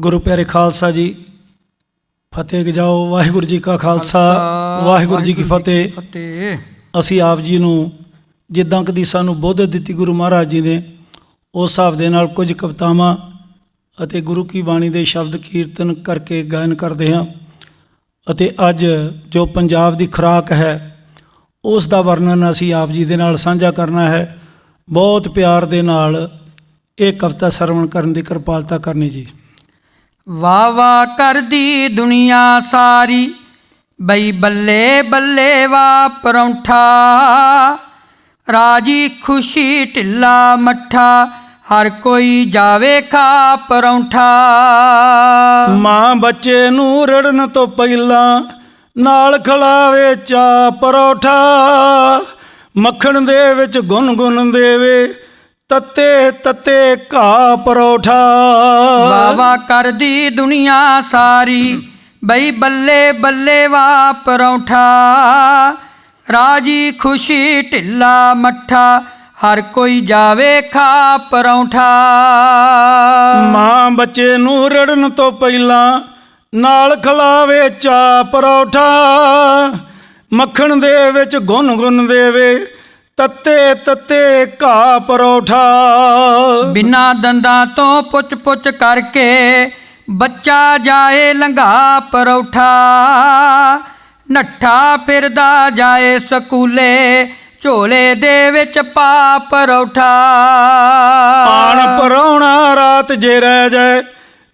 ਗੁਰੂ ਪਿਆਰੇ ਖਾਲਸਾ ਜੀ ਫਤਿਹ ਗਜਾਓ ਵਾਹਿਗੁਰੂ ਜੀ ਕਾ ਖਾਲਸਾ ਵਾਹਿਗੁਰੂ ਜੀ ਕੀ ਫਤਿਹ। ਅਸੀਂ ਆਪ ਜੀ ਨੂੰ ਜਿੱਦਾਂ ਕਦੀ ਸਾਨੂੰ ਬੁੱਧ ਦਿੱਤੀ ਗੁਰੂ ਮਹਾਰਾਜ ਜੀ ਨੇ ਉਸ ਹਿਸਾਬ ਦੇ ਨਾਲ ਕੁਝ ਕਵਿਤਾਵਾਂ ਅਤੇ ਗੁਰੂ ਕੀ ਬਾਣੀ ਦੇ ਸ਼ਬਦ ਕੀਰਤਨ ਕਰਕੇ ਗਾਇਨ ਕਰਦੇ ਹਾਂ ਅਤੇ ਅੱਜ ਜੋ ਪੰਜਾਬ ਦੀ ਖੁਰਾਕ ਹੈ ਉਸ ਦਾ ਵਰਣਨ ਅਸੀਂ ਆਪ ਜੀ ਦੇ ਨਾਲ ਸਾਂਝਾ ਕਰਨਾ ਹੈ। ਬਹੁਤ ਪਿਆਰ ਦੇ ਨਾਲ ਇਹ ਕਵਿਤਾ ਸਰਵਣ ਕਰਨ ਦੀ ਕਿਰਪਾਲਤਾ ਕਰਨੀ ਜੀ। ਵਾ ਵਾ ਕਰਦੀ ਦੁਨੀਆ ਸਾਰੀ। ਬਈ ਬੱਲੇ ਬੱਲੇ ਵਾ ਪਰੌਂਠਾ। ਰਾਜੀ ਖੁਸ਼ੀ ਢਿੱਲਾ ਮੱਠਾ। ਹਰ ਕੋਈ ਜਾਵੇ ਖਾ ਪਰੌਂਠਾ। ਮਾਂ ਬੱਚੇ ਨੂੰ ਰੜਨ ਤੋਂ ਪਹਿਲਾਂ ਨਾਲ ਖਲਾਵੇ ਚਾ ਪਰੌਠਾ। ਮੱਖਣ ਦੇ ਵਿੱਚ ਗੁੰਨ-ਗੁੰਨ ਦੇਵੇ। ਤੱਤੇ ਤੱਤੇ ਘਾ ਪਰੌਠਾ। ਵਾ ਵਾ ਕਰਦੀ ਦੁਨੀਆ ਸਾਰੀ ਬਈ ਬੱਲੇ ਬੱਲੇ ਵਾ ਪਰੌਂਠਾ। ਰਾਜੀ ਖੁਸ਼ੀ ਢਿੱਲਾ ਮੱਠਾ ਹਰ ਕੋਈ ਜਾਵੇ ਖਾ ਪਰੌਂਠਾ। ਮਾਂ ਬੱਚੇ ਨੂੰ ਰੜਨ ਤੋਂ ਪਹਿਲਾਂ ਨਾਲ ਖਲਾਵੇ ਚਾ ਪਰੌਠਾ। ਮੱਖਣ ਦੇ ਵਿੱਚ ਗੁੰਨ-ਗੁੰਨ ਦੇਵੇ ਤੱਤੇ ਤੱਤੇ ਘਾ ਪਰੌਠਾ। ਬਿਨਾਂ ਦੰਦਾਂ ਤੋਂ ਪੁੱਛ ਪੁੱਛ ਕਰਕੇ ਬੱਚਾ ਜਾਏ ਲੰਘਾ ਪਰੌਠਾ। ਨੱਠਾ ਫਿਰਦਾ ਜਾਏ ਸਕੂਲੇ ਝੋਲੇ ਦੇ ਵਿੱਚ ਪਾ ਪਰੌਠਾ। ਆਣ ਪਰੌਣਾ ਰਾਤ ਜੇ ਰਹਿ ਜਾਏ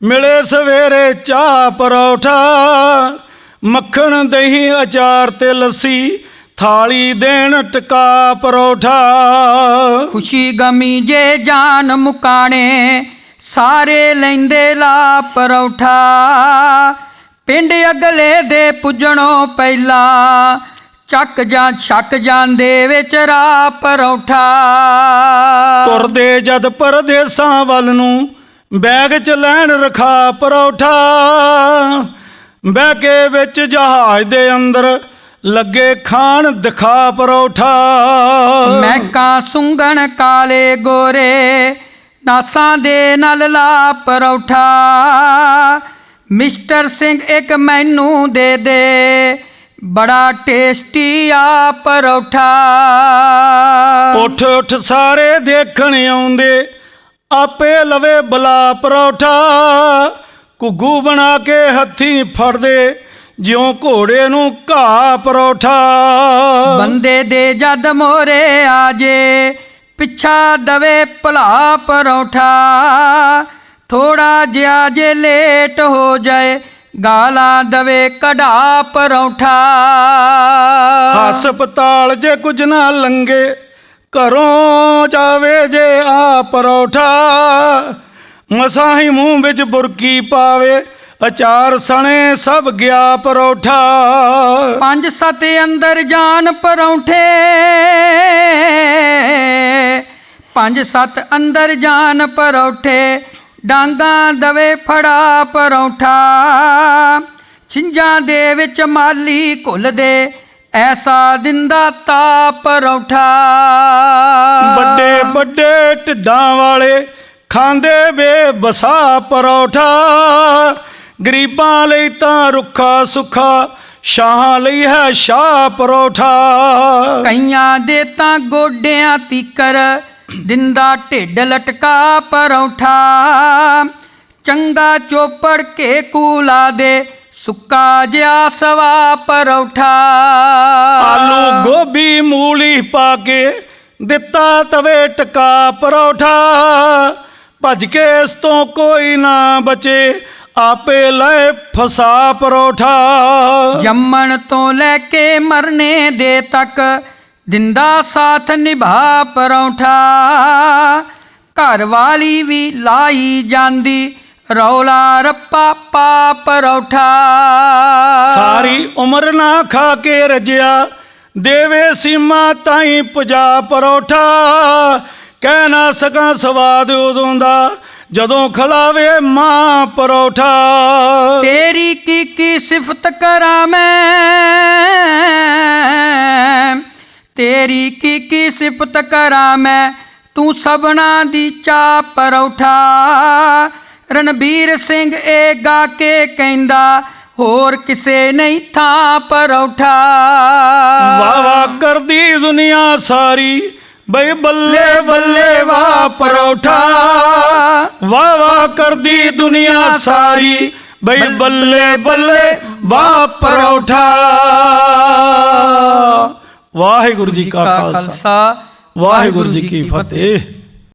ਮਿਲੇ ਸਵੇਰੇ ਚਾਹ ਪਰੌਠਾ। ਮੱਖਣ ਦਹੀਂ ਅਚਾਰ ਤੇ ਲੱਸੀ ਥਾਲੀ ਦੇਣ ਟਕਾ ਪਰੌਠਾ। ਖੁਸ਼ੀ ਗਮੀ ਜੇ ਜਾਨ ਮੁਕਾਣੇ ਸਾਰੇ ਲੈਂਦੇ ਲਾ ਪਰੌਠਾ। ਪਿੰਡ ਅਗਲੇ ਦੇ ਪੁੱਜਣੋਂ ਪਹਿਲਾਂ ਚੱਕ ਜਾਂ ਛੱਕ ਜਾਂਦੇ ਵਿੱਚ ਰਾ ਪਰੌਠਾ। ਤੁਰਦੇ ਜਦ ਪਰਦੇਸਾਂ ਵੱਲ ਨੂੰ ਬੈਗ ਚ ਲੈਣ ਰਖਾ ਪਰੌਠਾ। ਬਹਿ ਕੇ ਵਿੱਚ ਜਹਾਜ਼ ਦੇ ਅੰਦਰ ਲੱਗੇ ਖਾਣ ਦਿਖਾ ਪਰੌਠਾ। ਮਹਿਕਾਂ ਸੁੰਗਣ ਕਾਲੇ ਗੋਰੇ ਨਾਸਾਂ ਦੇ ਨਾਲ ਲਾ ਪਰੌਠਾ। ਮਿਸਟਰ ਸਿੰਘ ਇੱਕ ਮੈਨੂੰ ਦੇ ਦੇ ਬੜਾ ਟੇਸਟੀ ਆ ਪਰੌਠਾ। ਉੱਠ ਉੱਠ ਸਾਰੇ ਦੇਖਣ ਆਉਂਦੇ ਆਪੇ ਲਵੇ ਬਲਾ ਪਰੌਠਾ। ਘੁੱਗੂ ਬਣਾ ਕੇ ਹੱਥੀਂ ਫੜਦੇ ਜਿਉਂ ਘੋੜੇ ਨੂੰ ਘਾਹ ਪਰੌਠਾ। ਬੰਦੇ ਦੇ ਜਦ ਮੋਰੇ ਆ ਜੇ ਪਿੱਛਾ ਦਵੇ ਭਲਾ ਪਰੌਠਾ। ਥੋੜਾ ਜਿਹਾ ਜੇ ਲੇਟ ਹੋ ਜਾਏ ਗਾਲਾਂ ਦਵੇ ਕਢਾ ਪਰੌਠਾ। ਹਸਪਤਾਲ ਜੇ ਕੁਝ ਨਾ ਲੰਗੇ ਘਰੋਂ ਜਾਵੇ ਜੇ ਆ ਪਰੌਠਾ। ਮਸਾਂ ਹੀ ਮੂੰਹ ਵਿੱਚ ਬੁਰਕੀ ਪਾਵੇ ਅਚਾਰ ਸਣੇ ਸਭ ਗਿਆ ਪਰੌਠਾ ਪੰਜ ਸੱਤ ਅੰਦਰ ਜਾਨ ਪਰੌਂਠੇ। ਪੰਜ ਸੱਤ ਅੰਦਰ ਜਾਨ ਪਰੌਠੇ। ਡਾਂਗਾ ਦਵੇ ਫੜਾ ਪਰੌਠਾ। ਛਿੰਜਾਂ ਦੇ ਵਿੱਚ ਮਾਲੀ ਘੁੱਲਦੇ ਐਸਾ ਦਿੰਦਾ ਤਾ ਪਰੌਠਾ। ਵੱਡੇ ਵੱਡੇ ਢਿੱਡਾਂ ਵਾਲੇ ਖਾਂਦੇ ਬੇਬਸਾ ਪਰੌਠਾ। ਗਰੀਬਾਂ ਲਈ ਤਾਂ ਰੁੱਖਾ ਸੁੱਖਾ ਸ਼ਾਹਾਂ ਲਈ ਹੈ ਸ਼ਾਹ ਪਰੌਠਾ। ਕਈਆਂ ਦੇ ਤਾਂ ਗੋਡਿਆਂ ਤੀਕਰ ਦਿੰਦਾ ਢਿੱਡ ਲਟਕਾ ਪਰੌਠਾ। ਚੰਗਾ ਚੋਪੜ ਕੇ ਕੂਲਾ ਦੇ ਸੁੱਕਾ ਜਿਹਾ ਸਵਾ ਪਰੌਠਾ। ਆਲੂ ਗੋਭੀ ਮੂਲੀ ਪਾ ਕੇ ਦਿੱਤਾ ਤਵੇ ਟਕਾ ਪਰੌਠਾ। ਭੱਜ ਕੇ ਇਸ ਤੋਂ ਕੋਈ ਨਾ ਬਚੇ ਆਪੇ ਲੈ ਫਸਾ ਪਰੌਠਾ। ਜੰਮਣ ਤੋਂ ਲੈ ਕੇ ਮਰਨੇ ਦੇ ਤੱਕ ਦਿੰਦਾ ਸਾਥ ਨਿਭਾ ਪਰੌਠਾ। ਘਰ ਵਾਲੀ ਵੀ ਲਾਈ ਜਾਂਦੀ ਰੌਲਾ ਰੱਪਾ ਪਾ ਪਰੌਠਾ। ਸਾਰੀ ਉਮਰ ਨਾ ਖਾ ਕੇ ਰਜਿਆ ਦੇਵੇ ਸੀਮਾ ਤਾਈ ਪੁਜਾ ਪਰੌਠਾ। ਕਹਿ ਨਾ ਸਕਾਂ ਸਵਾਦ ਉਦੋਂ ਦਾ ਜਦੋਂ ਖਲਾਵੇ ਮਾਂ ਪਰੌਠਾ। ਤੇਰੀ ਕੀ ਕੀ ਸਿਫਤ ਕਰਾਂ ਮੈਂ? ਤੇਰੀ ਕੀ ਕੀ ਸਿਫਤ ਕਰਾਂ ਮੈਂ? ਤੂੰ ਸਬਣਾ ਦੀ ਚਾ ਪਰੌਠਾ। ਰਣਬੀਰ ਸਿੰਘ ਇਹ ਗਾ ਕੇ ਕਹਿੰਦਾ ਹੋਰ ਕਿਸੇ ਨਹੀਂ ਥਾਂ ਪਰੌਠਾ। ਵਾਹ ਕਰਦੀ ਦੁਨੀਆ ਸਾਰੀ। ਬਈ ਬੱਲੇ ਬੱਲੇ ਵਾਹ ਪਰੌਠਾ ਵਾਹ ਵਾਹ ਕਰਦੀ ਦੁਨੀਆ ਸਾਰੀ। ਬਈ ਬੱਲੇ ਬੱਲੇ ਵਾਹ ਪਰੌਠਾ। ਵਾਹਿਗੁਰੂ ਜੀ ਕਾ ਖਾਲਸਾ। ਵਾਹਿਗੁਰੂ ਜੀ ਕੀ ਫਤਿਹ।